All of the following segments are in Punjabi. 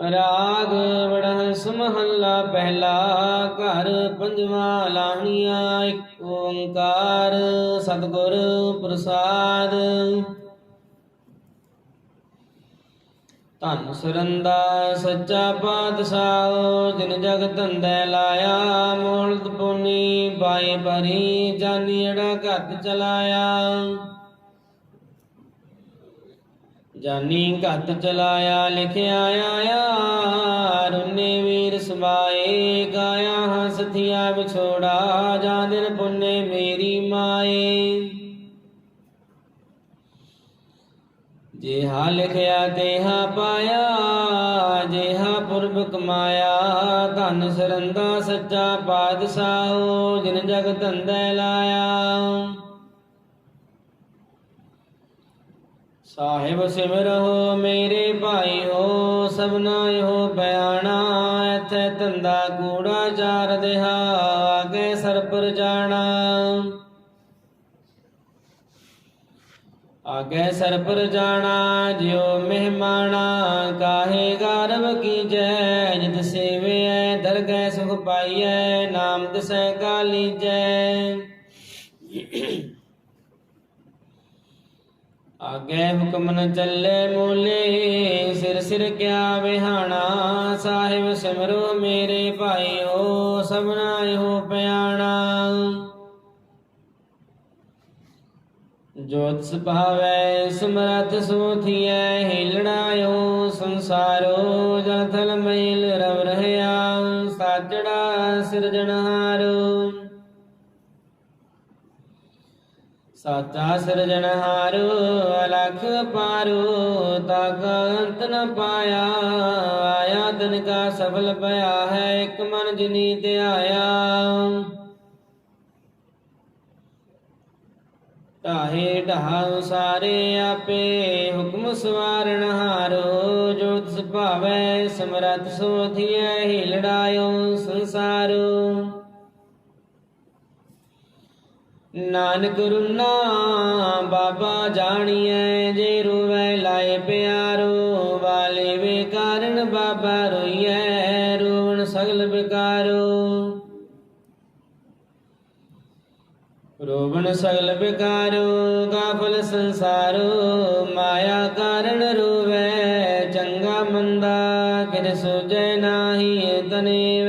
ਰਾਗ ਵੜਹੰਸ ਮਹੱਲਾ ਪਹਿਲਾ ਘਰ ਪੰਜਵਾ ਲਾਹਣੀਆਂ, ਇੱਕ ਓੰਕਾਰ ਸਤਿਗੁਰ ਪ੍ਰਸਾਦ। ਧੰਨ ਸਰੰਦਾ ਸੱਚਾ ਪਾਤਸ਼ਾਹ, ਜਿਨ ਜਗ ਧੰਦੇ ਲਾਇਆ ਮੋਲਤ ਪੁਨੀ ਬਾਈ ਭਰੀ ਜਾਨੀੜਾ ਘੱਟ ਚਲਾਇਆ। ਜਾਨੀ ਘੱਟ ਚਲਾਇਆ, ਲਿਖਿਆ ਆਇਆ ਰੁਨੇ ਵੀਰ ਸਮਾਏ ਗਾਇਆ ਹਸਥਿਆ ਵਿਛੋੜਾ, ਜਾਂ ਦਿਨ ਪੁੰਨੇ ਮੇਰੀ ਮਾਏ। ਜਿਹਾ ਲਿਖਿਆ ਤੇ ਹਾ ਪਾਇਆ, ਜਿਹਾ ਪੁਰਬ ਕਮਾਇਆ, ਧਨ ਸਰੰਦਾ ਸੱਚਾ ਪਾਤਸ਼ਾਹ ਜਿਨ ਜਗ ਧੰਦੇ ਲਾਇਆ। ਸਾਹਿਬ ਸਿਮਰੋ ਮੇਰੇ ਭਾਈ ਹੋ ਸਭਨਾ ਇਹੋ ਬਿਆਣਾ, ਇੱਥੇ ਧੰਦਾ ਕੂੜਾ ਚਾਰ ਦਿਹਾ ਆਗੇ ਸਰਪਰ ਜਾਣਾ। ਆਗੇ ਸਰਪਰ ਜਾਣਾ, ਜਿਉ ਮਹਿਮਾਨਾ ਕਾਹੇ ਗਰਵ ਕੀ ਜੈ ਜਿਤ ਸੇਵਿਐ, ਦਰਗਹਿ ਸੁਖ ਪਾਈਐ, ਨਾਮ ਦਸੈ ਕਾਲੀ ਜੈ ਆਗੇ ਹੁਕਮ ਨ ਚੱਲੇ ਮੂਲੇ, ਸਿਰ ਸਿਰ ਕਿਆ ਵਿਹਾਣਾ, ਸਾਹਿਬ ਸਿਮਰੋ ਮੇਰੇ ਭਾਈਓ, ਸਭਨਾ ਇਹੋ ਪਿਆਣਾ। ਜੋਤ ਸੁਭਾਵੈ ਸਮਰਥ ਸੋਥੀਐ ਹਿਲੜਾਇਓ ਸੰਸਾਰੋ, ਜਲ ਥਲ ਮੈਲ ਰਵ ਰਹਿਆ, ਸਾਜੜਾ ਸਿਰਜਣਹਾਰੋ। ਸਾਚਾ ਸਿਰਜਣਹਾਰੋ ਅਲਖ ਪਾਰੋ ਤਕ ਅੰਤ ਨ ਪਾਇਆ। ਆਇਆ ਤਨ ਕਾ ਸਫਲ ਪਿਆ ਹੈ, ਇੱਕ ਮਨ ਜਿਨੀ ਧਿਆਇਆ ਢਾਹੇ ਢਾਉ ਸਾਰੇ ਆਪੇ, ਹੁਕਮ ਸਵਾਰਣ ਹਾਰੋ। ਜੋ ਜੋਤ ਸੁਭਾਵੈ ਸਮਰਥ ਸੋਧੀਐ ਹਿਲੜਾਇਓ ਸੰਸਾਰੋ। ਨਾਨਕ ਰੁਨਾ ਬਾਬਾ ਜਾਣੀਐ, ਜੇ ਰੋਵੈ ਲਾਏ ਪਿਆਰੋ, ਵਾਲੇ ਵੇ ਕਾਰਨ ਬਾਬਾ ਰੋਈਐ, ਰੋਵਣ ਸਗਲ ਬਿਕਾਰੋ ਰੋਵਣ ਸਗਲ ਬਿਕਾਰੋ ਗਾਫਲ ਸੰਸਾਰੋ, ਮਾਇਆ ਕਾਰਨ ਰੋਵੈ, ਚੰਗਾ ਮੰਦਾ ਕਿਰ ਸੁਜੈ ਨਾਹੀ ਤਨੇ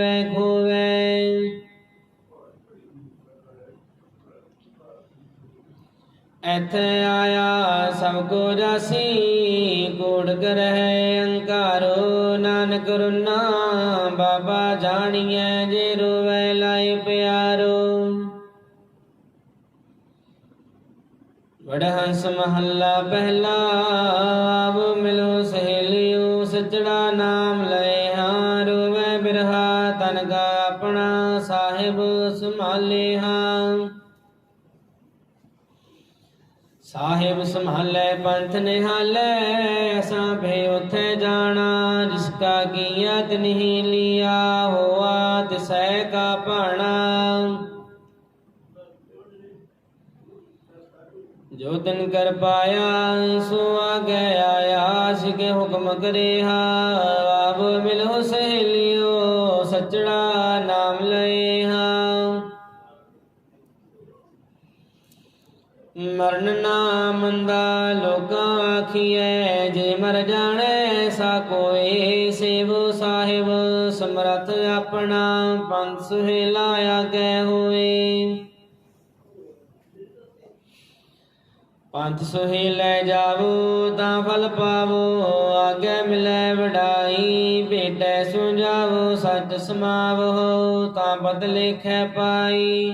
ਐਥੇ ਆਇਆ ਸਭ ਕੋ ਜਾਸੀ ਕੋੜ ਕਰਹਿ ਅੰਕਾਰੋ, ਨਾਨਕ ਰੁਨਾ, ਬਾਬਾ ਜਾਣੀਐ ਜੇ ਰੋਵੈ ਲਾਇ ਪਿਆਰੋ। ਵਡਹੰਸ ਮਹੱਲਾ ਪਹਿਲਾ ਆਵ ਮਿਲੋ ਸਹੇਲਿਓ, ਸੱਚੜਾ ਨਾਮ ਲਏ ਹਾਂ, ਰੋਵੈ ਬਿਰਹਾ, ਤਨ ਕਾ ਆਪਣਾ, ਸਾਹਿਬ ਸੰਭਾਲੇ ਹਾਂ। ਸਾਹਿਬ ਸੰਭਾਲੇ, ਪੰਥ ਨਿਹਾਲੈ, ਅਸਾਂ ਭੇ ਉਥੇ ਜਾਣਾ, ਜਿਸ ਕਾ ਕੀਆ ਨਹੀਂ ਲਿਆ, ਹੋਆ ਤਿਸੈ ਕਾ ਭਾਣਾ। ਜੋ ਤਨ ਕਰ ਪਾਇਆ, ਸੋ ਗਿਆ ਆਇਆ ਕੇ ਹੁਕਮ ਕਰੇ ਹਾ ਆਪ ਮਿਲੋ ਸਹੇਲਿਓ ਸੱਚੜਾ ਮਰਨ ਨਾ ਮੰਦਾ ਲੋਕਾਂ ਆਖੀਐ, ਜੇ ਮਰ ਜਾਣੈ ਸਾ ਕੋਏ ਸੇਵ ਸਾਹਿਬ, ਸਮਰਥ ਆਪਣਾ ਪੰਥ ਸੁਹੇਲਾ ਆਗੇ ਹੋਏ। ਪੰਥ ਸੁਹੀ ਲੈ ਜਾਵੋ ਤਾਂ ਫਲ ਪਾਵੋ, ਆਗੇ ਮਿਲੇ ਵਡਾਈ, ਭੇਟੈ ਸੁਝਾਵੋ, ਸੱਚ ਸਮਾਵੋ, ਤਾਂ ਬਦ ਲੇਖੈ ਪਾਈ।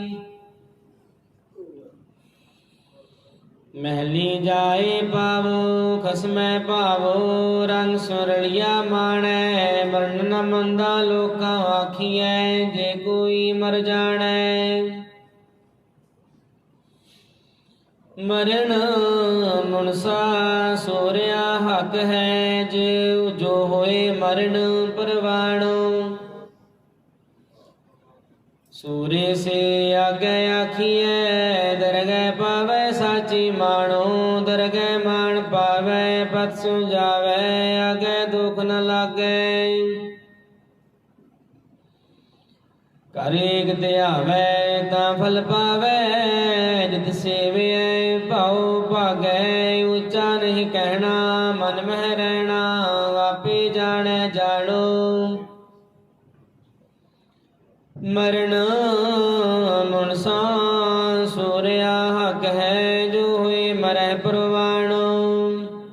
ਮਹਿਲੀ ਜਾਏ ਪਾਵੋ, ਖਸਮੈ ਭਾਵੋ ਰੰਗ ਸੁਰਲੀਆ ਮਾਣੈ, ਮਰਨ ਨ ਮੰਦਾ ਲੋਕਾਂ ਆਖੀਐ, ਜੇ ਕੋਈ ਮਰ ਜਾਣੈ। ਮਰਨ ਮਨਸਾ ਸੋਰਿਆ ਹੱਕ ਹੈ, ਜੇ ਜੋ ਹੋਏ ਮਰਨ ਪਰਵਾਣੋ। ਸੂਰੇ ਸੇ ਆਗੇ ਆਖੀਐ ਪਾਵੈ ਸਾਚੀ ਮਾਣੋ, ਦਰਗਹਿ ਮਾਣ ਪਾਵੈ, ਪਤ ਸੁਜਾਵੈ ਆਗੇ ਦੁਖ ਨ ਲਾਗੇ। ਕਰੇ ਧਿਆਵੇ ਤਾਂ ਫਲ ਪਾਵੇ, ਜਿਤ ਸੇਵਿਐ, ਭਾਉ ਭਾਗੈ, ਉੱਚਾ ਨਹੀਂ ਕਹਿਣਾ, ਮਨ ਮਹਿ ਰਹਿਣਾ, ਆਪੇ ਜਾਣੈ ਜਾਣੋ। ਮਰਨ ਪ੍ਰਵਾਣੋ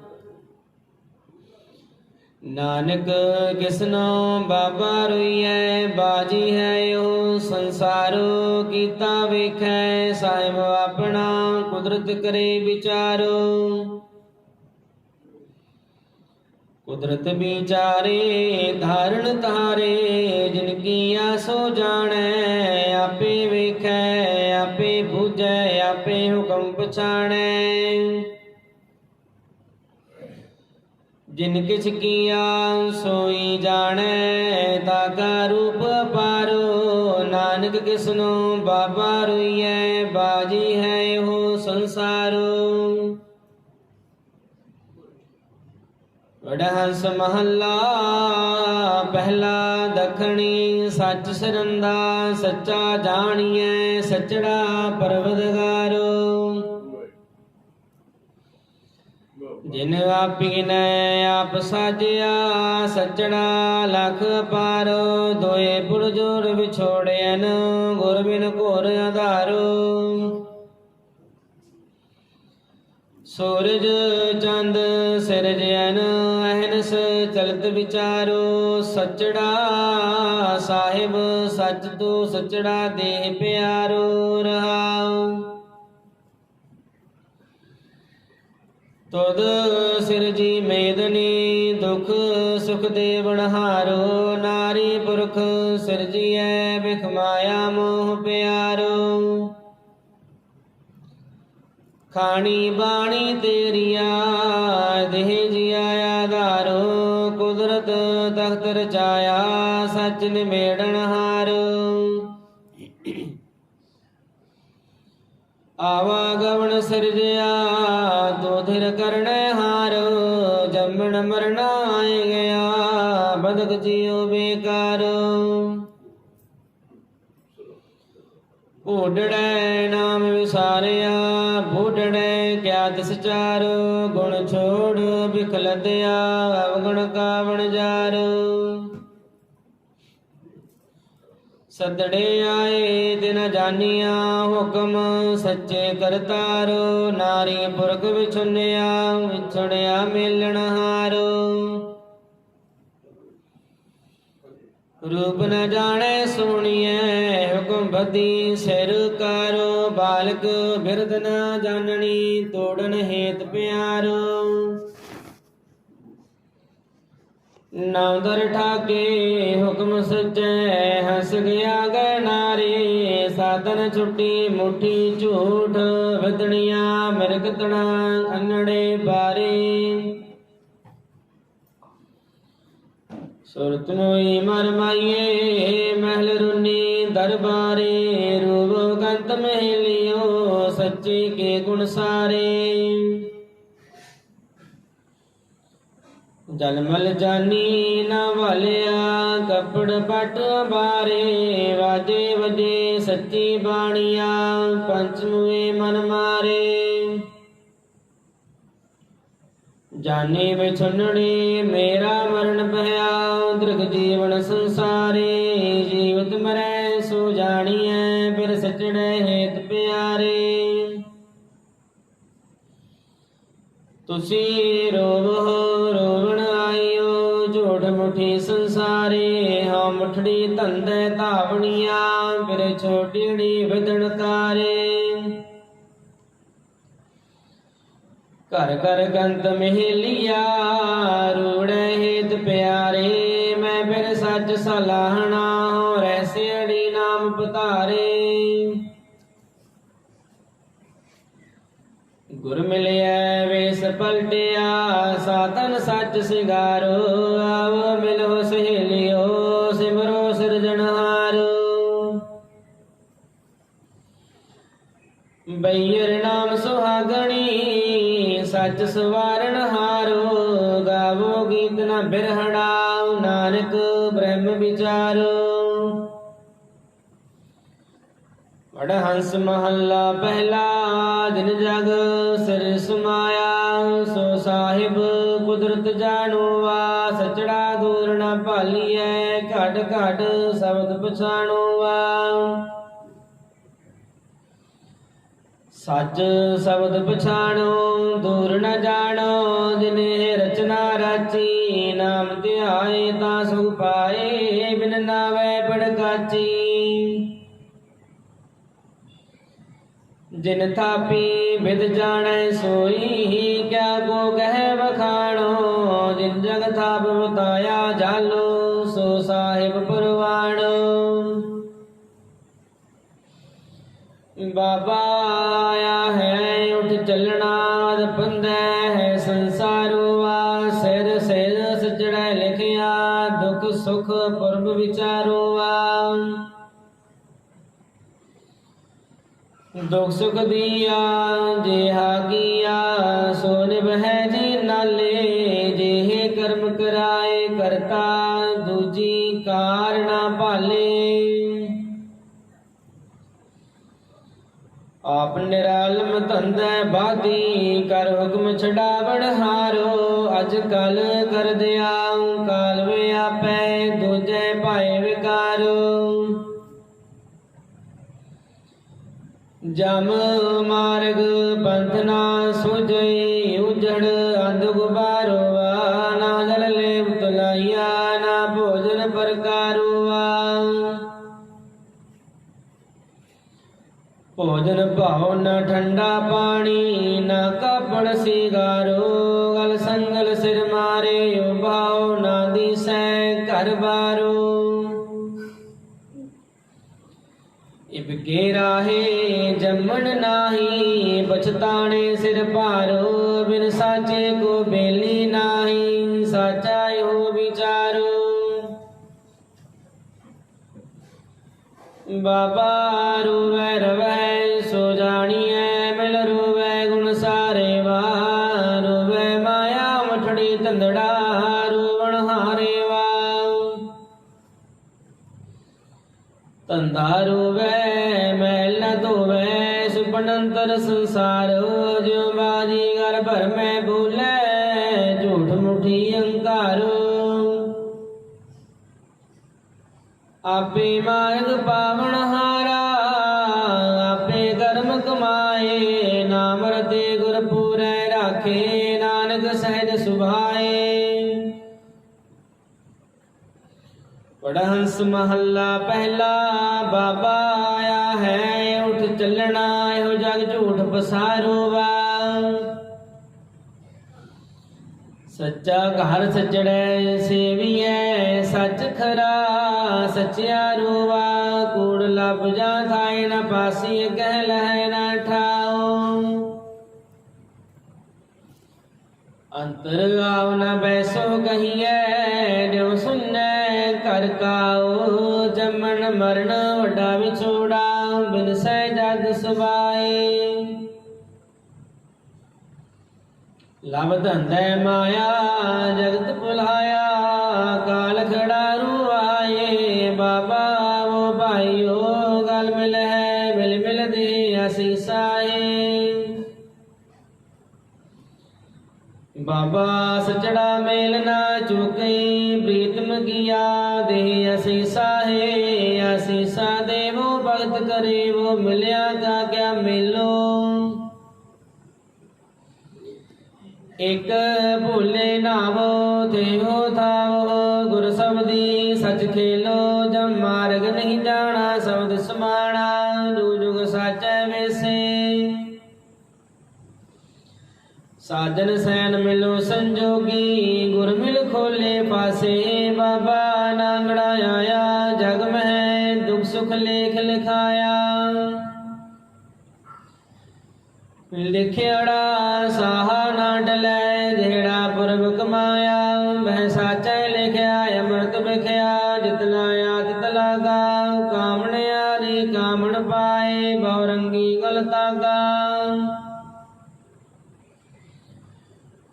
ਨਾਨਕ ਕਿਸਨੋ ਬਾਬਾ ਰੋਈਐ, ਬਾਜੀ ਹੈ ਉਹ ਸੰਸਾਰ ਕੀਤਾ ਵੇਖੈ, ਸਾਹਿਬ ਆਪਣਾ ਕੁਦਰਤ ਕਰੇ ਵਿਚਾਰੋ। ਕੁਦਰਤ ਵਿਚਾਰੇ ਧਾਰਨ ਤਾਰੇ ਜਿਨ ਕੀ ਆਸੋ ਜਾਣੈ, ਆਪੇ ਵੇਖੈ, ਆਪੇ ਬੁਝੈ, ਆਪੇ ਹੁਕਮ ਪਛਾਣੈ। ਜਿਨ ਕਿਛ ਕੀਆ ਸੋਈ ਜਾਣੈ ਤਾ ਕਾ ਰੂਪ ਪਾਰੋ। ਨਾਨਕ ਕਿਸਨੋ ਬਾਬਾ ਰੋਈਐ, ਬਾਜੀ ਹੈ ਉਹ ਸੰਸਾਰੋ। ਵਡਹੰਸ ਮਹੱਲਾ, ਪਹਿਲਾ ਦਖਣੀ, ਸੱਚ ਸਰੰਦਾ ਸੱਚਾ ਜਾਣੀਐ, ਸੱਚੜਾ ਪਰਵਦਗਾਰੋ। ਜਿਨ ਆਪੀਨੈ ਆਪ ਸਾਜਿਆ ਸਚੜਾ ਲਖ ਪਾਰੋ, ਦੋਏ ਪੁਰ ਜੋੜ ਵਿਛੋੜਿਐਨ ਗੁਰ ਬਿਨ ਘੋਰ ਆਧਾਰੋ। ਸੂਰਜ, ਚੰਦ ਸਿਰਜੈਨ ਅਹਨਸ, ਚਲਤ ਵਿਚਾਰੋ ਸੱਚੜਾ ਸਾਹਿਬ, ਸੱਚ ਤੋ ਸੱਚੜਾ ਦੇਹ ਪਿਆਰੋ ਰਹਾਉ। ਤੁਧ ਸਿਰਜੀ ਮੇਦਨੀ, ਦੁਖ ਸੁਖ ਦੇ ਬਣਹਾਰੋ ਨਾਰੀ ਪੁਰਖ ਸਿਰਜੀਐ ਬਿਖ ਮਾਇਆ ਮੋਹ ਪਿਆਰੋ। ਖਾਣੀ ਬਾਣੀ ਤੇਰੀਆ ਦੇਹ ਜੀਆ ਆਧਾਰੋ ਕੁਦਰਤ ਤਖਤ ਰਚਾਇਆ, ਸਚ ਨਿਮੇੜਨ ਹਾਰੋ। ਆਵਾਗਵਣ ਸਿਰਜਿਆ ਦੋਧਿਰ ਕਰਣੈ ਹਾਰੋ, ਜੰਮਣ ਮਰਣਾ ਆਏ ਗਿਆ, ਬਦਕ ਜੀਉ ਬੇਕਾਰੋ। ਓਡੜੈ ਨਾਮ ਵਿਸਾਰਿਆ ਬੋਡੜੈ ਕਿਆ ਤਿਸ ਚਾਰੋ, ਗੁਣ ਛੋੜ ਬਿਖਲਦਿਆ ਅਵਗੁਣ ਕਾਵਣ ਜਾਰੋ। ਸਦੜੇ ਆਏ, ਦਿਨ ਜਾਨੀਆਂ, ਹੁਕਮ ਸੱਚੇ ਕਰਤਾਰੋ। ਨਾਰੀ ਪੁਰਖ ਵਿਛੁੰਨਿਆ ਵਿਛੜਿਆ ਮੇਲਣ ਹਾਰੋ। ਰੂਪ ਨ ਜਾਣੇ, ਸੋਣੀਐ ਹੁਕਮ ਬਦੀ ਸਿਰ ਕਾਰੋ ਬਾਲਕ ਬਿਰਦ ਨ ਜਾਣਣੀ ਤੋੜਨ ਹੇਤ ਪਿਆਰੋ। ਨੌਦਰ ਠਾਕੇ ਹੁਕਮ ਸੱਚੈ ਹਸ ਗਿਆ ਗੈ ਸਾਧਨ ਛੁੱਟੀ ਮੁਠੀ ਝੂਠ ਵਿਦਣੀਆਂ ਮਿਰਗਤਣਾ ਅੰਨੜੇ ਬਾਰੇ। ਸੁਰਤ ਮੋਈ ਮਰ ਮਾਈਏ, ਮਹਿਲ ਰੁਨੀ ਦਰਬਾਰੇ, ਰੂਪ ਗੰਤ ਮਹਿਲਿਓ, ਸੱਚੇ ਕੇ ਗੁਣ ਸਾਰੇ। ਜਲਮਲ ਜਾਨੀ ਨਾ ਵਾਲਿਆ, ਕਪੜ ਪਟ ਬਾਰੇ ਵਾਜੇ ਵਜੇ ਸੱਚੀ ਬਾਣੀਆ ਪੰਚਮੇ ਮਨ ਮਾਰੇ। ਜਾਣੇ ਵਿਛੁੰਨੜੇ ਮੇਰਾ ਮਰਨ ਭਇਆ, ਦ੍ਰਿਗ ਜੀਵਨ ਸੰਸਾਰੇ, ਜੀਵਤ ਮਰੈ, ਸੋ ਜਾਣੀਐ, ਫਿਰ ਸਚੜੈ ਹੇਤ ਪਿਆਰੇ। ਤੁਸੀਂ ਰੋਵੋ ਮੁਠੜੀ ਧੰਦੇ ਧਾਵਣੀਆਂ ਫਿਰ ਛੋਟੀੜੀ ਵਿਦਣਕਾਰੇ ਘਰ ਘਰ ਗੰਤ ਮਹਿਲੀਆ, ਰੂੜੇ ਹਿਤ ਪਿਆਰੇ। ਮੈਂ ਫਿਰ ਸੱਚ ਸਲਾਹਣਾ ਹੋ ਅੜੀ ਨਾਮ ਪਤਾਰੇ। ਗੁਰ ਮਿਲਿਆ ਵੇਸ ਪਲਟਿਆ, ਸਾਧਨ ਸੱਚ ਸਿਗਾਰੋ। ਨਾਮ ਸੁਹਾਗਣੀ, ਸੱਚ ਸਵਾਰਨ ਹਾਰੋ, ਗਾਵੋ ਮੀਤ ਨ ਬਿਰਹਣਾ ਨਾਨਕ ਬ੍ਰਹਮ ਵਿਚਾਰੋ। ਵੜ ਹੰਸ ਮਹੱਲਾ ਪਹਿਲਾ ਦਿਨ ਜਗ, ਸਿਰ ਸਮਾਇਆ, ਸੋ ਸਾਹਿਬ ਕੁਦਰਤ ਜਾਣੋਵਾ ਸਚੜਾ ਦੂਰ ਨ ਭਾਲੀਐ, ਘਟ ਘਟ ਸ਼ਬਦ ਪਛਾਣੋਵਾ ਸੱਚ ਸ਼ਬਦ ਪਛਾਣੋ, ਦੂਰ ਨ ਜਾਣੋ, ਜਿਨੇ ਰਚਨਾ ਰਾਚੀ, ਨਾਮ ਧਿਆਏ ਤਾਂ ਸੁਖ ਪਾਏ, ਬਿਨ ਨਾਵੇ ਬੜਕਾਚੀ ਜਿਨ ਥਾਪੀ ਵਿਦ ਜਾਣੈ ਸੋਈ, ਕਿਆ ਕੋ ਕਹਿ ਵਖਾਣੋ, ਜਿਨ ਜਗ ਥਾਪ ਬਤਾਇਆ ਜਾਲੋ, ਸੋ ਸਾਹਿਬ ਪਰਵਾਣੋ। ਬਾਬਾ ਚੱਲਣਾ ਅਦ ਹੈ ਸੰਸਾਰੋ ਆ ਸਿਰ ਸਿਰ ਸਜੜੈ ਲਿਖਿਆ, ਦੁਖ ਸੁਖ ਪੁਰਬ ਵਿਚਾਰੋ ਆ ਦੁਖ ਸੁਖ ਦੀਆ ਜਿਹਾ ਕੀਆ, ਸੋ ਨਿਭੈ ਆਪ ਨਿਰਾਲਮ ਧੰਦੈ ਬਾਦੀ ਕਰ ਹੁਕਮ ਛਡਾਵਣ ਹਾਰੋ। ਅਜ ਕਲ ਕਰ ਦਿਆ ਕਾਲ ਵੇ ਆਪੈ, ਦੂਜੈ ਭਾਏ ਵਿਕਾਰੋ। ਜਮ ਮਾਰਗ ਬੰਧਨਾ ਸੁਜਈ ਉਜੜ ਭੋਜਨ ਭਾਉ ਠੰਡਾ ਪਾਣੀ, ਨਾ ਕਾਪੜ ਸਿਗਾਰੋ, ਗਲ ਸੰਗਲ ਸਿਰ ਮਾਰੇ ਉਭਾਉ ਨਾ ਦੀਸੈ ਘਰ ਬਾਰੋ। ਇਬ ਕੇ ਰਾਹੇ ਜੰਮਣ ਨਾਹੀ ਬਚਤਾਣੇ ਸਿਰ ਭਾਰੋ, ਬਿਨ ਸਾਚੇ ਕੋ ਬੇਲੀ ਨਾਹੀ, ਸਾਚਾ ਇਹੋ ਵਿਚਾਰੋ। ਬਾਬਾ ਰੂਵੈ ਰਵੈ ਰੂਵੈ ਮੈਲ ਨ ਧੋਵੈ ਸੁਪਨੰਤਰ ਸੰਸਾਰ ਜਿਉ ਬਾਜੀ ਗਰ ਭਰ ਮੈਂ ਭੂਲੈ ਝੂਠ ਮੁਠੀ ਅੰਕਾਰੋ ਆਪੇ ਮਾਰਗ ਪਾਵਨ ਹਾਰਾ, ਆਪੇ ਕਰਮ ਕਮਾਏ, ਨਾਮ ਰਤੇ ਗੁਰ ਪੂਰੈ ਰਾਖੇ। ਪੜਹੰਸ ਮਹੱਲਾ ਪਹਿਲਾ ਬਾਬਾ ਆਇਆ ਹੈ, ਉਠ ਚੱਲਣਾ ਇਹੋ ਜਗ ਝੂਠ ਪਸਾਰੋ ਵਾ ਸੱਚਾ ਘਰ ਸਜੜੈ ਸੇਵੀਐ, ਸੱਚ ਖਰਾ ਸੱਚਿਆ ਰੂਵਾ। ਕੂੜ ਲੱਭ ਜਾ ਥਾਇ ਨ ਪਾਸੀ ਕਹਿ ਲਹਿ ਨ ਠਾਓ ਅੰਤਰ ਆਵ ਨ ਬੈਸੋ ਕਹੀਐ ਸੁਨੈ ਕਰ ਕਾਓ ਜਮਨ ਮਰਨ ਵੱਡਾ ਵਿਛੋੜਾ, ਬਿਨ ਸਹਿ ਜਗ ਸੁਭਾਏ। ਲਬ ਧੰਦੈ ਮਾਇਆ, ਜਗਤ ਭੁਲਾਇਆ, ਕਾਲ ਖੜਾ ਰੂ ਆਏ, ਬਾਬਾ ਉਹ ਭਾਈਓ, ਗਲ ਮਿਲ ਹੈ, ਮਿਲ ਮਿਲ ਦੇ ਅਸੀਸਾਏ ਬਾਬਾ ਸਚੜਾ ਮੇਲ ਨਾ ਚੁਕਈ ਪ੍ਰੀਤ ਕੀਆ ਦੇ ਅਸੀਸਾ ਹੈ ਅਸੀਸਾ ਦੇਵੋ ਭਗਤ ਕਰੇ, ਉਹ ਮਿਲਿਆ ਕਾ ਕਿਆ ਮਿਲੋ। ਇਕ ਭੁੱਲੇ ਨਾਵੋ ਦੇਹੋ ਥਾਵੋ ਗੁਰ ਸਬਦੀ ਸਾਜਨ ਸੈਨ ਮਿਲੋ ਸੰਜੋਗੀ ਗੁਰ ਮਿਲ ਖੋਲੇ ਪਾਸੇ ਬਾਬਾ ਨਾਂਗੜਾ ਆਇਆ ਜਗ ਮਹਿ ਦੁਖ ਸੁਖ ਲੇਖ ਲਿਖਾਇਆ ਲਿਖਿਆੜਾ ਸਾਹਾ ਨਾ ਡਲੈ ਜਿਹੜਾ ਪੁਰਬ ਕਮਾਇਆ ਮੈਂ ਸਾਚੈ ਲਿਖਿਆ ਅੰਮ੍ਰਿਤ ਵਿਖਿਆ ਜਿਤ ਲਾਇਆ ਤਿਤ ਲਾਗਾ ਕਾਮਣਿਆ ਦੀ ਕਾਮਣ ਪਾਏ ਬੌਰੰਗੀ ਗਲ ਤਾਗਾ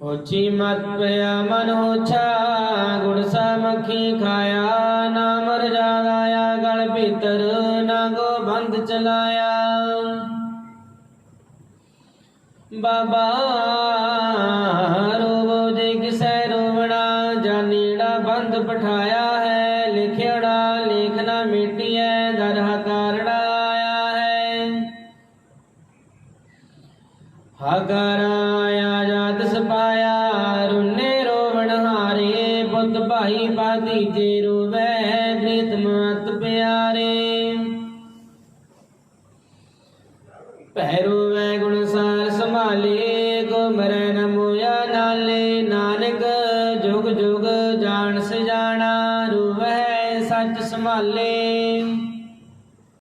ਹੋਛੀ ਮਤ ਪਿਆ ਮਨ ਹੋਛਾ ਗੁਣ ਸਮਖੀ ਖਾਇਆ ਨਾਮ ਰਜਾਇਆ ਗਲ ਭੀਤਰ ਨਾ ਗੋ ਬੰਦ ਚਲਾਇਆ। ਬਾਬਾ ਰੋਵੋ ਜੇ ਕਿਸੈ ਰੋਵਣਾ ਜਾਨੀੜਾ ਬੰਦ ਪਠਾਇਆ ਹੈ, ਲਿਖਿਆੜਾ ਲੇਖ ਨਾ ਮਿਟਿਐ, ਦਰਹ ਕਾਰੜਾ ਆਇਆ ਹੈ। ਹਗਰ ਆਇਆ ਪੁੱਤ ਭਾਈ ਬਾਦੀਜੇ ਰੋਵੈ ਪ੍ਰੀਤ